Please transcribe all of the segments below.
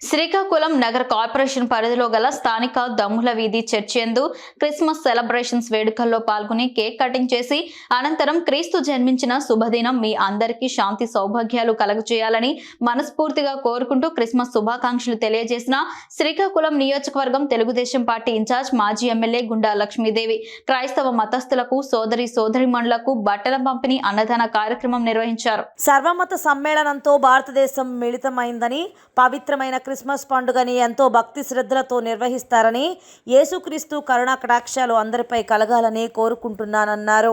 శ్రీకాకుళం నగర కార్పొరేషన్ పరిధిలో గల స్థానిక దమ్ముల వీధి చర్చేందు క్రిస్మస్ సెలబ్రేషన్స్ వేడుకల్లో పాల్గొని కేక్ కటింగ్ చేసి అనంతరం క్రీస్తు జన్మించిన శుభదినం మీ అందరికీ శాంతి సౌభాగ్యాలు కలగజేయాలని మనస్ఫూర్తిగా కోరుకుంటూ క్రిస్మస్ శుభాకాంక్షలు తెలియజేసిన శ్రీకాకుళం నియోజకవర్గం తెలుగుదేశం పార్టీ ఇన్ఛార్జ్ మాజీ ఎమ్మెల్యే గుండా లక్ష్మీదేవి. క్రైస్తవ మతస్థులకు సోదరి సోదరిమణులకు బట్టల పంపిణీ అన్నదాన కార్యక్రమం నిర్వహించారు. సర్వమత సమ్మేళనంతో భారతదేశం మిళితమైందని పవిత్రమైన క్రిస్మస్ పండుగని ఎంతో భక్తి శ్రద్ధలతో నిర్వహిస్తారని యేసుక్రీస్తు కరుణా కటాక్షాలు అందరిపై కలగాలని కోరుకుంటున్నానన్నారు.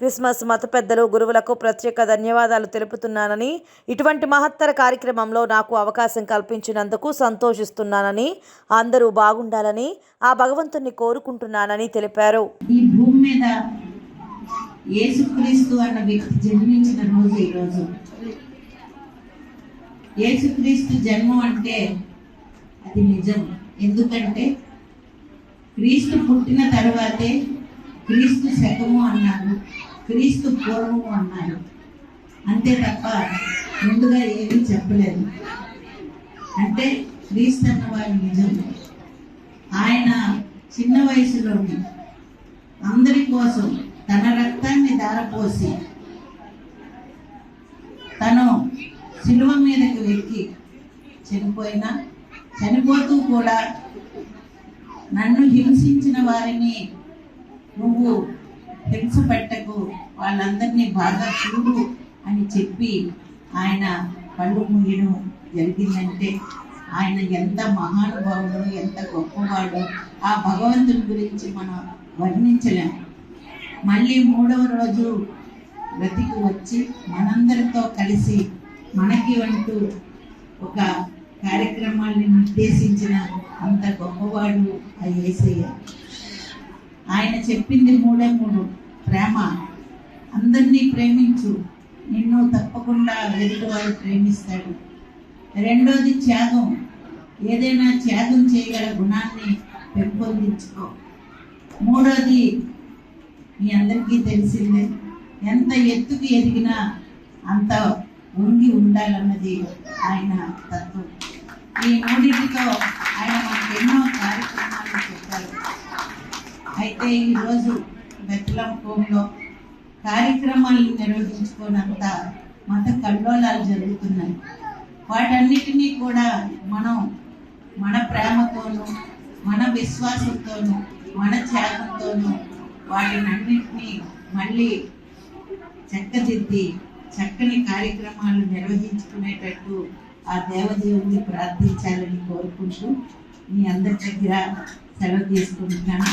క్రిస్మస్ మత పెద్దలు గురువులకు ప్రత్యేక ధన్యవాదాలు తెలుపుతున్నానని ఇటువంటి మహత్తర కార్యక్రమంలో నాకు అవకాశం కల్పించినందుకు సంతోషిస్తున్నానని అందరూ బాగుండాలని ఆ భగవంతుణ్ణి కోరుకుంటున్నానని తెలిపారు. ఈ భూమి మీద యేసుక్రీస్తు అన్న వ్యక్తి జన్మించిన రోజు ఈరోజు. యేసుక్రీస్తు జన్మ అంటే అది నిజం. ఎందుకంటే క్రీస్తు పుట్టిన తర్వాతే క్రీస్తు శకము అన్నారు క్రీస్తు పూర్వము అన్నారు. అంతే తప్ప ముందుగా ఏమీ చెప్పలేదు. అంటే క్రీస్తు అన్నవారు నిజం. ఆయన చిన్న వయసులోనే అందరి కోసం తన రక్తాన్ని దారపోసి తను శిలువ మీదకు వెక్కి చనిపోయినా చనిపోతూ కూడా నన్ను హింసించిన వారిని నువ్వు హింస పెట్టకు వాళ్ళందరినీ బాగా చూడు అని చెప్పి ఆయన కళ్ళు ముయ్యడం జరిగిందంటే ఆయన ఎంత మహానుభావుడు ఎంత గొప్పవాడు ఆ భగవంతుని గురించి మనం వర్ణించలేం. మళ్ళీ మూడవ రోజు బ్రతికి వచ్చి మనందరితో కలిసి మనకి అంటూ ఒక కార్యక్రమాన్ని నిర్దేశించిన అంత గొప్పవాడు ఆ ఏసయ్య ఆయన చెప్పింది మూడే మూడు. ప్రేమ. అందరినీ ప్రేమించు. నిన్ను తప్పకుండా ఎదుటివాడు ప్రేమిస్తాడు. రెండోది త్యాగం. ఏదైనా త్యాగం చేయగల గుణాన్ని పెంపొందించుకో. మూడోది మీ అందరికీ తెలిసిందే. ఎంత ఎత్తుకు ఎదిగినా అంత ఉండి ఉండాలన్నది ఆయన తత్వం. ఈ మూడింటితో ఆయన మనకు ఎన్నో కార్యక్రమాలు చెప్పారు. అయితే ఈరోజు బెత్తలం హోంలో కార్యక్రమాలను నిర్వహించుకోనంత మత కల్లోలాలు జరుగుతున్నాయి. వాటన్నిటినీ కూడా మనం మన ప్రేమతోనూ మన విశ్వాసంతోనూ మన త్యాగంతోనూ వాటిని అన్నింటినీ మళ్ళీ చక్కదిద్ది చక్కని కార్యక్రమాలు నిర్వహించుకునేటట్టు ఆ దేవదేవుని ప్రార్థించాలని కోరుకుంటూ మీ అందరి దగ్గర సెలవు తీసుకుంటున్నాను.